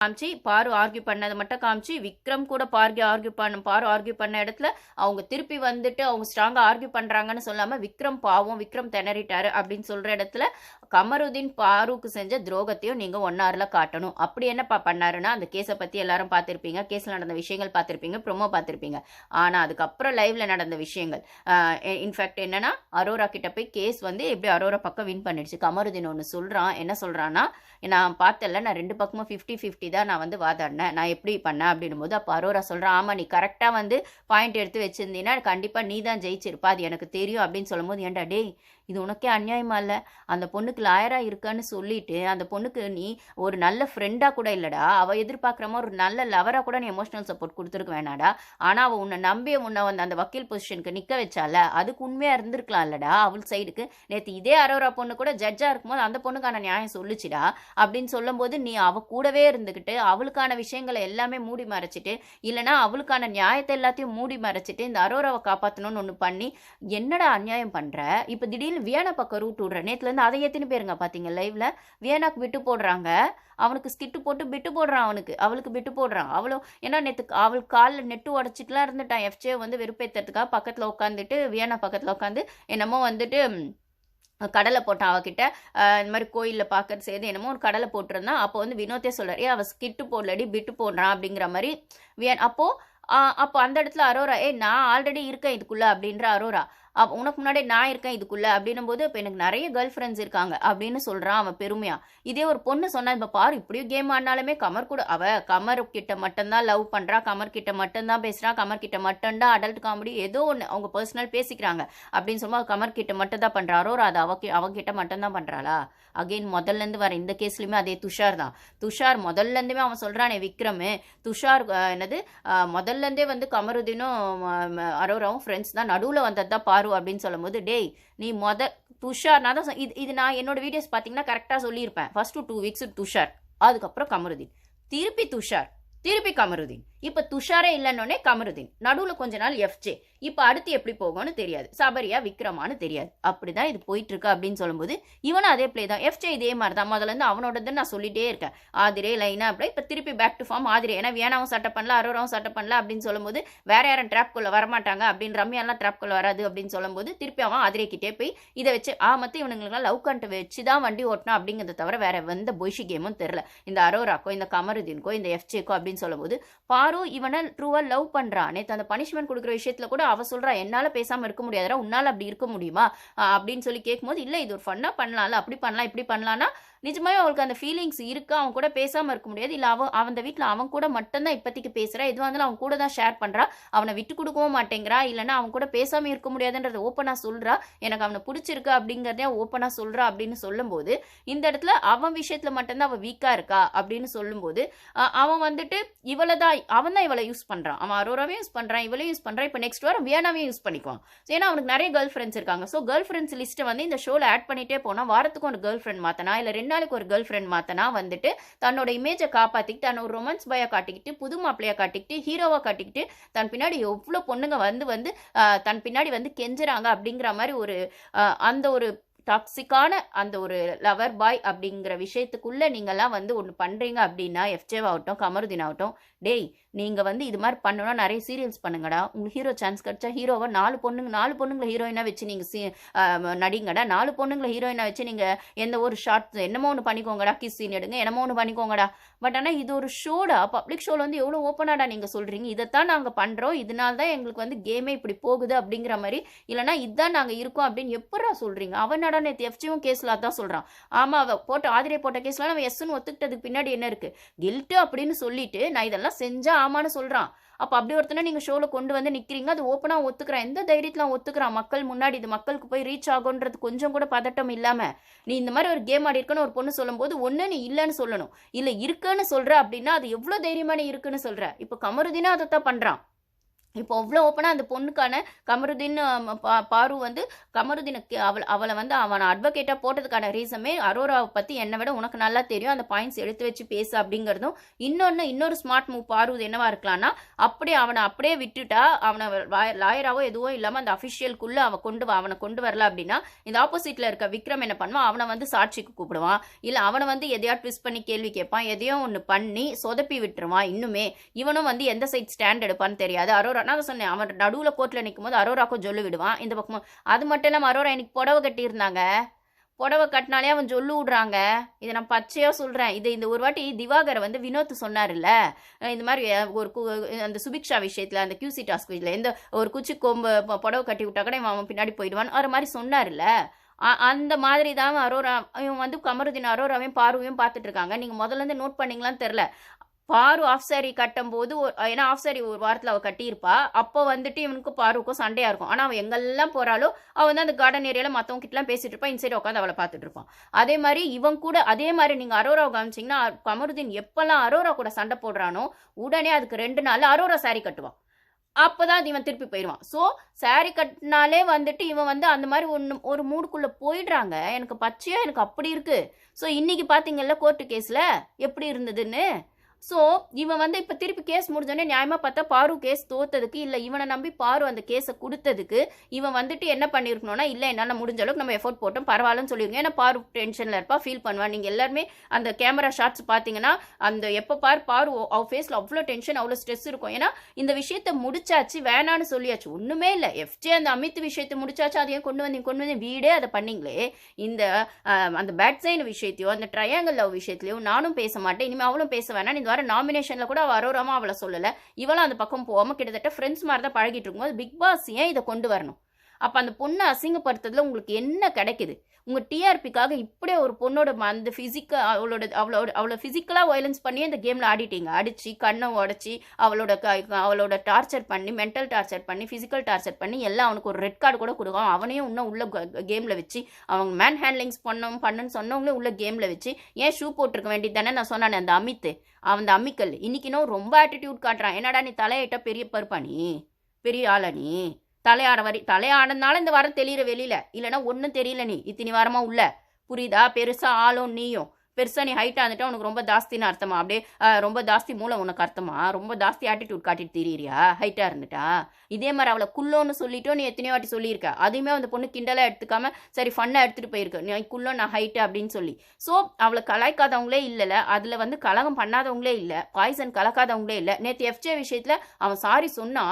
காமிச்சு பாரு ஆர்கியூ பண்ணதை மட்டும் காமிச்சு விக்ரம் கூட பார்கி ஆர்கியூ பண்ண பாரு ஆர்கியூ பண்ண இடத்துல அவங்க திருப்பி வந்துட்டு அவங்க ஸ்ட்ராங்காக ஆர்கியூ பண்ணுறாங்கன்னு சொல்லாமல் விக்ரம் பாவம் விக்ரம் திணறிட்டாரு அப்படின்னு சொல்கிற இடத்துல கமருதீன் பாரூக்கு செஞ்ச துரோகத்தையும் நீங்கள் ஒன் ஹவரில் காட்டணும். அப்படி என்னப்பா பண்ணாருன்னா அந்த கேஸை பற்றி எல்லாரும் பார்த்துருப்பீங்க. கேஸில் நடந்த விஷயங்கள் பார்த்துருப்பீங்க. ப்ரொமோ பார்த்துருப்பீங்க. ஆனால் அதுக்கப்புறம் லைவ்ல நடந்த விஷயங்கள். இன்ஃபேக்ட் என்னன்னா அரோரா கிட்ட போய் கேஸ் வந்து எப்படி அரோரா பக்கம் வின் பண்ணிடுச்சு. கமருதீன் ஒன்று சொல்கிறான் என்ன சொல்கிறான்னா நான் பார்த்தல நான் ரெண்டு பக்கமும் ஃபிஃப்டி ஃபிஃப்டி தான் நான் வந்து வாதாடினேன். நான் எப்படி பண்ணேன் அப்படின்னும் போது அப்போ அரோரா சொல்கிறான் ஆமாம் நீ கரெக்டாக வந்து பாயிண்ட் எடுத்து வச்சிருந்தீங்கன்னா கண்டிப்பாக நீ தான் ஜெயிச்சிருப்பா. அது எனக்கு தெரியும். அப்படின்னு சொல்லும்போது ஏன்டா டேய் இது உனக்கே அநியாயமா இல்லை? அந்த பொண்ணுக்கு லாயராக இருக்கான்னு சொல்லிட்டு அந்த பொண்ணுக்கு நீ ஒரு நல்ல ஃப்ரெண்டாக கூட இல்லைடா. அவள் எதிர்பார்க்குற மாதிரி ஒரு நல்ல லவராக கூட நீ எமோஷனல் சப்போர்ட் கொடுத்துருக்க வேணாடா. ஆனால் அவள் உன்னை நம்பி உன்னை வந்து அந்த வக்கீல் பொசிஷனுக்கு நிற்க வச்சால அதுக்கு உண்மையாக இருந்திருக்கலாம் இல்லடா அவள் சைடுக்கு நேற்று இதே அரோரா பொண்ணு கூட ஜட்ஜாக இருக்கும்போது அந்த பொண்ணுக்கான நியாயம் சொல்லுச்சுடா. அப்படின்னு சொல்லும்போது நீ அவள் கூடவே இருந்துக்கிட்டு அவளுக்கான விஷயங்களை எல்லாமே மூடி மறைச்சிட்டு இல்லைனா அவளுக்கான நியாயத்தை எல்லாத்தையும் மூடி மறைச்சிட்டு இந்த அரோராவை காப்பாற்றணும்னு ஒன்று பண்ணி என்னடா அநியாயம் பண்ணுற இப்போ திடீர்னு வியனா பக்கம் ரூட் விடுற நேற்றுலேருந்து அதை எத்தனை பேருங்க பார்த்தீங்க லைவ்ல வியனாக்கு விட்டு போடுறாங்க. அவனுக்கு ஸ்கிட்டு போட்டு பிட்டு போடுறான் அவனுக்கு. அவளுக்கு பிட்டு போடுறான். அவளும் ஏன்னா நேற்று அவள் காலில் நெட்டு உடச்சிட்டுலாம் இருந்துட்டான். எஃப்ஜே வந்து வெறுப்பேற்றுறதுக்காக பக்கத்தில் உட்காந்துட்டு வியனா பக்கத்தில் உட்காந்து என்னமோ வந்துட்டு கடலை போட்டான் அவகிட்ட. இந்த மாதிரி கோயிலில் பார்க்கறது செய்து என்னமோ ஒரு கடலை போட்டிருந்தான். அப்போ வந்து வினோத்தே சொல்கிறார் ஏ அவள் ஸ்கிட்டு போடலடி பிட்டு போடுறான் அப்படிங்கிற மாதிரி. வியன் அப்போது அப்போ அந்த இடத்துல அரோரா ஏ நான் ஆல்ரெடி இருக்கேன் இதுக்குள்ளே அப்படின்ற அரோரா. அப்போ உனக்கு முன்னாடி நான் இருக்கேன் இதுக்குள்ள அப்படின்னும் போது இப்போ எனக்கு நிறைய கேர்ள் ஃப்ரெண்ட்ஸ் இருக்காங்க அப்படின்னு சொல்கிறான் அவன் பெருமையா. இதே ஒரு பொண்ணு சொன்னா இப்போ பாரு இப்படியும் கேம் ஆடினாலுமே கமர் கூட அவ கமர் கிட்ட மட்டும்தான் லவ் பண்றா கமர் கிட்ட மட்டும்தான் பேசுறா கமர் கிட்ட மட்டும்தான் அடல்ட் காமெடி ஏதோ ஒன்று அவங்க பர்சனல் பேசிக்கிறாங்க அப்படின்னு சொல்லும்போது கமர் கிட்ட மட்டும் தான் பண்றா அரோரா அது அவ அவகிட்ட மட்டும்தான் பண்றாளா? அகைன் முதல்ல இருந்து வர இந்த கேஸ்லயுமே அதே துஷார் தான். துஷார் முதல்ல இருந்துமே அவன் சொல்றானே விக்ரம். துஷார் என்னது? முதல்ல இருந்தே வந்து கமருதீனும் அரோராவும் ஃப்ரெண்ட்ஸ் தான். நடுவில் வந்தது தான் பாரு அப்படின்னு சொல்லும்போது டேய் நீ மொத துஷார் நான் தான் இது இது நான் என்னோட வீடியோஸ் பார்த்தீங்கன்னா கரெக்டாக சொல்லியிருப்பேன். ஃபர்ஸ்ட் டூ வீக்ஸ் துஷார் அதுக்கப்புறம் கமருதீன். திருப்பி துஷார் திருப்பி கமருதீன். இப்போ துஷாரே இல்லைன்னொடனே கமருதீன். நடுவில் கொஞ்ச நாள் எஃப்ஜே இப்போ அடுத்து எப்படி போகும்னு தெரியாது. சபரியா விக்ரமான்னு தெரியாது. அப்படி தான் இது போயிட்டு இருக்கு அப்படின்னு சொல்லும்போது இவனும் அதே ப்ளே தான். எஃப்ஜே இதே மாதிரி தான் முதல்ல இருந்து அவனோடது நான் சொல்லிட்டே இருக்கேன். ஆதிரே லைனா அப்படி இப்போ திருப்பி பேக் டு ஃபார்ம் ஆதிரே. ஏன்னா வேணாவும் சட்டை பண்ணல அரோராவும் சட்டை பண்ணல அப்படின்னு சொல்லும்போது வேற யாரும் ட்ராப்குள்ளே வரமாட்டாங்க அப்படின்னு ரம்யாலாம் ட்ராப்குள்ளே வராது அப்படின்னு சொல்லும்போது திருப்பி அவன் ஆதிரேக்கிட்டே போய் இதை வச்சு ஆ மத்த இவனுங்களுக்குலாம் லவ் கண்ட்டு வச்சு தான் வண்டி ஓட்டணும் அப்படிங்கிறத தவிர வேற எந்த பொய்ஷி கேமும் தெரில இந்த அரோராக்கோ இந்த கமருதீன்கோ இந்த எஃப்ஜேக்கோ அப்படின்னு சொல்லும்போது பா யாரோ இவனை ட்ரூவா லவ் பண்ணுறா நேற்று அந்த பனிஷ்மெண்ட் கொடுக்குற விஷயத்துல கூட அவ சொல்கிறா என்னால பேசாம இருக்க முடியாதுடா உன்னால அப்படி இருக்க முடியுமா? அப்படின்னு சொல்லி கேட்கும்போது இல்ல இது ஒரு ஃபன்னாக பண்ணலாம்ல அப்படி பண்ணலாம் இப்படி பண்ணலாம்னா நிஜமாவே அவளுக்கு அந்த ஃபீலிங்ஸ் இருக்கு? அவன் கூட பேசாமல் இருக்க முடியாது. இல்லை அவன் அவன் அந்த வீட்டில் அவன் கூட மட்டும்தான் இப்போதைக்கு பேசுகிறா எதுவாக இருந்தாலும் அவன் கூட தான் ஷேர் பண்ணுறா அவனை விட்டு கொடுக்கவும் மாட்டேங்கிறா. இல்லைன்னா அவன் கூட பேசாமல் இருக்க முடியாதுன்றத ஓப்பனாக சொல்கிறா எனக்கு அவனை பிடிச்சிருக்கு அப்படிங்கிறதே ஓப்பனாக சொல்கிறா அப்படின்னு சொல்லும்போது இந்த இடத்துல அவன் விஷயத்தில் மட்டும்தான் அவள் வீக்காக இருக்கா அப்படின்னு சொல்லும்போது அவன் வந்துட்டு இவளை தான் அவன் தான் இவளை யூஸ் பண்ணுறான் அவன் அரோராவையும் யூஸ் பண்ணுறான் இவளையும் யூஸ் பண்ணுறான் இப்போ நெக்ஸ்ட் வாரம் வியானாவையும் யூஸ் பண்ணிக்குவான். ஏன்னா அவனுக்கு நிறைய கேர்ள் ஃப்ரெண்ட்ஸ் இருக்காங்க. ஸோ கேர்ள் ஃப்ரெண்ட்ஸ் லிஸ்ட்டை வந்து இந்த ஷோவில் ஆட் பண்ணிகிட்டே போனால் வாரத்துக்கு ஒரு கேர்ள் ஃப்ரெண்ட் மாற்றினா இல்லை ரெண்டு நாளைக்கு ஒரு கேர்ள் ஃப்ரெண்ட் மாத்தனா வந்துட்டு தன்னோட இமேஜை காப்பாத்திக்கிட்டு தன்னோட ஒரு ரொமான்ஸ் பாயா காட்டிக்கிட்டு புது மாப்பிளையா காட்டிக்கிட்டு ஹீரோவா காட்டிக்கிட்டு தன் பின்னாடி எவ்வளோ பொண்ணுங்க வந்து வந்து தன் பின்னாடி வந்து கெஞ்சுறாங்க அப்படிங்கிற மாதிரி ஒரு அந்த ஒரு டாக்ஸிக்கான அந்த ஒரு லவர் பாய் அப்படிங்கிற விஷயத்துக்குள்ளே நீங்கள்லாம் வந்து ஒன்று பண்ணுறீங்க அப்படின்னா எஃப்ஜேவ் ஆகட்டும் கமருதீன் ஆகட்டும் டேய் நீங்கள் வந்து இது மாதிரி பண்ணணும்னா நிறைய சீரியல்ஸ் பண்ணுங்கடா. உங்களுக்கு ஹீரோ சான்ஸ் கிடைச்சா ஹீரோவை நாலு பொண்ணுங்க நாலு பொண்ணுங்களை ஹீரோயினாக வச்சு நீங்கள் சீ நடிங்கடா. நாலு பொண்ணுங்களை ஹீரோயினாக வச்சு நீங்கள் எந்த ஒரு ஷார்ட் என்னமோ ஒன்று பண்ணிக்கோங்கடா. கிஸ் சீன் எடுங்க என்னமோ ஒன்று பண்ணிக்கோங்கடா. பட் ஆனால் இது ஒரு ஷோடா பப்ளிக் ஷோவில் வந்து எவ்வளோ ஓப்பனாடா நீங்கள் சொல்கிறீங்க இதைத்தான் நாங்கள் பண்ணுறோம் இதனால தான் எங்களுக்கு வந்து கேமே இப்படி போகுது அப்படிங்கிற மாதிரி. இல்லைனா இதுதான் நாங்கள் இருக்கோம் அப்படின்னு எப்படா சொல்கிறீங்க அவன் நட நேற்று எஃப்ஜியும் கேஸில் அதான் சொல்கிறான் ஆமாம் அவள் போட்ட ஆதிரை போட்ட கேஸ்லாம் நம்ம எஸ்ன்னு ஒத்துக்கிட்டதுக்கு பின்னாடி என்ன இருக்குது கில்ட்டு அப்படின்னு சொல்லிட்டு நான் இதெல்லாம் செஞ்சால் ஆமான்னு சொல்கிறான் அப்போ அப்படி ஒருத்தனை நீங்கள் ஷோவில் கொண்டு வந்து நிற்கிறீங்க அது ஓப்பனாக ஒத்துக்கிறான். எந்த தைரியத்தில் ஒத்துக்கிறான்? மக்கள் முன்னாடி இது மக்களுக்கு போய் ரீச் ஆகுன்றது கொஞ்சம் கூட பதட்டம் இல்லாமல் நீ இந்த மாதிரி ஒரு கேம் ஆடி இருக்கன்னு ஒரு பொண்ணு சொல்லும்போது ஒன்று நீ இல்லைன்னு சொல்லணும். இல்லை இருக்குன்னு சொல்கிற அப்படின்னா அது எவ்வளோ தைரியமான நீ இருக்குன்னு சொல்கிற இப்போ கமருதீனா அதைத்தான் பண்ணுறான் இப்போ அவ்வளோ ஓப்பனாக அந்த பொண்ணுக்கான கமருதீன் பா- பாரு வந்து கமருதீனுக்கு அவள் அவளை வந்து அவனை அட்வொகேட்டாக போட்டதுக்கான ரீசமே அரோராவை பற்றி என்னை விட உனக்கு நல்லா தெரியும். அந்த பாயிண்ட்ஸ் எடுத்து வச்சு பேசு அப்படிங்கிறதும் இன்னொன்று இன்னொரு ஸ்மார்ட் மூவ் பாரு என்னவா இருக்கலாம்னா அப்படியே அவனை அப்படியே விட்டுட்டா அவனை லாயராவோ எதுவோ இல்லாமல் அந்த அஃபிஷியலுக்குள்ளே அவன் கொண்டு வா அவனை கொண்டு வரல அப்படின்னா இந்த ஆப்போசிட்டில் இருக்க விக்ரம் என்ன பண்ணுவான்? அவனை வந்து சாட்சிக்கு கூப்பிடுவான். இல்லை அவனை வந்து எதையா ட்விஸ்ட் பண்ணி கேள்வி கேட்பான். எதையோ ஒன்று பண்ணி சொதப்பி விட்டுருவான். இன்னுமே இவனும் வந்து எந்த சைட் ஸ்டாண்ட் எடுப்பான்னு தெரியாது. அரோரா நான் சொன்னேன் அவன் நடுவில் கோர்ட்டில் நிற்கும் போது அரோராக்கும் ஜொல்லு விடுவான். இந்த பக்கமும் அது மட்டும் இல்லாமல் அரோரா இன்னைக்கு புடவை கட்டியிருந்தாங்க. புடவை கட்டினாலே அவன் சொல்லு விடுறாங்க. இதை நான் பச்சையாக சொல்கிறேன் இது இந்த ஒரு வாட்டி திவாகர் வந்து வினோத் சொன்னார்ல இந்த மாதிரி ஒரு கு- அந்த சுபிக்ஷா விஷயத்தில் அந்த கியூசி டாஸ்க் விஷயத்தில் எந்த ஒரு குச்சி கொம்பு புடவை கட்டி விட்டா கூட இவன் அவன் பின்னாடி போயிடுவான். ஒரு மாதிரி சொன்னார்ல அ- அந்த மாதிரி தான் அரோரா இவன் வந்து கமருதீன் அரோராவையும் பார்வையும் பார்த்துட்டு இருக்காங்க. நீங்கள் முதல்ல இருந்து நோட் பண்ணீங்களான்னு தெரில பாரு ஆஃப் சாரி கட்டும்போது போது ஏன்னா ஆஃப் சாரி ஒரு வாரத்தில் அவள் கட்டியிருப்பா. அப்போ வந்துட்டு இவனுக்கும் பாருக்கும் சண்டையாக இருக்கும். ஆனால் அவன் எங்கெல்லாம் போகிறாலோ அவள் வந்து அந்த கார்டன் ஏரியாவில் மற்றவங்க கிட்டலாம் பேசிட்டு இருப்பான் இன்சைட் உட்காந்து அவளை பார்த்துட்டு இருப்பான் அதே மாதிரி இவன் கூட அதே மாதிரி நீங்கள் அரோராவை காமிச்சிங்கன்னா கமருதீன் எப்போல்லாம் அரோரா கூட சண்டை போடுறானோ உடனே அதுக்கு ரெண்டு நாள் அரோரா சாரி கட்டுவான். அப்பதான் அது இவன் திருப்பி போயிடுவான். ஸோ சாரி கட்டினாலே வந்துட்டு இவன் வந்து அந்த மாதிரி ஒன்று ஒரு மூடுக்குள்ளே போயிடுறாங்க. எனக்கு பச்சையாக எனக்கு அப்படி இருக்குது ஸோ இன்றைக்கி பார்த்தீங்கல்ல கோர்ட்டு கேஸில் எப்படி இருந்ததுன்னு? ஸோ இவன் வந்து இப்போ திருப்பி கேஸ் முடிஞ்சோடனே நியாயமாக பார்த்தா பாரு கேஸ் தோத்ததுக்கு இல்லை இவனை நம்பி பாரு அந்த கேஸை கொடுத்ததுக்கு இவன் வந்துட்டு என்ன பண்ணியிருக்கணும்னா இல்லை என்னால் முடிஞ்ச அளவுக்கு நம்ம எஃபோர்ட் போட்டோம் பரவாயில்லன்னு சொல்லியிருக்கோம் ஏன்னா பாரு டென்ஷனில் இருப்பா ஃபீல் பண்ணுவான் நீங்கள் எல்லாருமே அந்த கேமரா ஷாட்ஸ் பார்த்தீங்கன்னா அந்த எப்போ பார் பாரு அவ ஃபேஸில் அவ்வளோ டென்ஷன் அவ்வளோ ஸ்ட்ரெஸ் இருக்கும். ஏன்னா இந்த விஷயத்தை முடிச்சாச்சு வேணான்னு சொல்லியாச்சு. ஒன்றுமே இல்லை. எஃப்ஜே அந்த அமித் விஷயத்தை முடிச்சாச்சு அதையும் கொண்டு வந்தீங்க கொண்டு வந்து வீடே அதை பண்ணீங்களே. இந்த அந்த பேட் சைன் விஷயத்தையோ அந்த ட்ரையாங்கல் லவ் விஷயத்துலையோ நானும் பேச மாட்டேன். இனிமேல் அவளும் பேச வேணாம். இந்த நாமினேஷனில் கூட அவள் அரோரமாக அவளை சொல்லலை. இவளும் அந்த பக்கம் போகாமல் கிட்டத்தட்ட ஃப்ரெண்ட்ஸ் மாதிரி தான் பழகிட்டு இருக்கும்போது பிக் பாஸ் ஏன் இதை கொண்டு வரணும்? அப்போ அந்த பொண்ணை அசிங்கப்படுத்துறதுல உங்களுக்கு என்ன கிடைக்குது? உங்கள் டிஆர்பிக்காக இப்படியே ஒரு பொண்ணோட ம- அந்த ஃபிசிக்கல் அவளோட அவளோட அவளை ஃபிசிக்கலாக வயலன்ஸ் பண்ணி அந்த கேமில் ஆடிட்டீங்க. அடித்து கண்ணை உடச்சி அவளோட க அவளோட டார்ச்சர் பண்ணி மென்டல் டார்ச்சர் பண்ணி ஃபிசிக்கல் டார்ச்சர் பண்ணி எல்லாம் அவனுக்கு ஒரு ரெட் கார்டு கூட கொடுக்கும் அவனையும் இன்னும் உள்ள கேமில் வச்சு அவங்க மேன் ஹேண்ட்லிங்ஸ் பண்ணோம் பண்ணுன்னு சொன்னவங்களே உள்ள கேமில் வச்சு ஏன் ஷூ போட்டிருக்க வேண்டியது தானே? நான் சொன்னானே அந்த அமித் அவன் அந்த அம்மிக்கல் இன்னைக்கு இன்னும் ரொம்ப ஆட்டிடியூட் காட்டுறான். என்னடா நீ தலையிட்ட பெரிய பருப்பா நீ? பெரிய ஆளா நீ? தலையாட வரி தலையாடனால இந்த வாரம் தெளிகிற வெளியில. இல்லைன்னா ஒன்றும் தெரியல நீ. இத்தனி வாரமா உள்ள. புரியுதா? பெருசா ஆளும் நீயும். பெருசா நீ ஹைட்டாக இருந்துட்டா உனக்கு ரொம்ப ஜாஸ்தின்னு அர்த்தமா? அப்படியே ரொம்ப ஜாஸ்தி மூளை உனக்கு அர்த்தமா? ரொம்ப ஜாஸ்தி ஆட்டிடியூட் காட்டிட்டு தெரியிறியா? ஹைட்டாக இருந்துட்டா? இதே மாதிரி அவளை குள்ளோன்னு சொல்லிட்டோ நீ எத்தனையோ வாட்டி சொல்லியிருக்க. அதையுமே அந்த பொண்ணு கிண்டலாக எடுத்துக்காம சரி ஃபன்னாக எடுத்துகிட்டு போயிருக்கு. நீ குள்ளோ நான் ஹைட்டு அப்படின்னு சொல்லி. ஸோ அவளை கலாய்க்காதவங்களே இல்லைல்ல. அதில் வந்து கலகம் பண்ணாதவங்களே இல்லை. பாய்சன் கலக்காதவங்களே இல்லை. நேற்று எஃப்ஜே விஷயத்தில் அவன் சாரி சொன்னா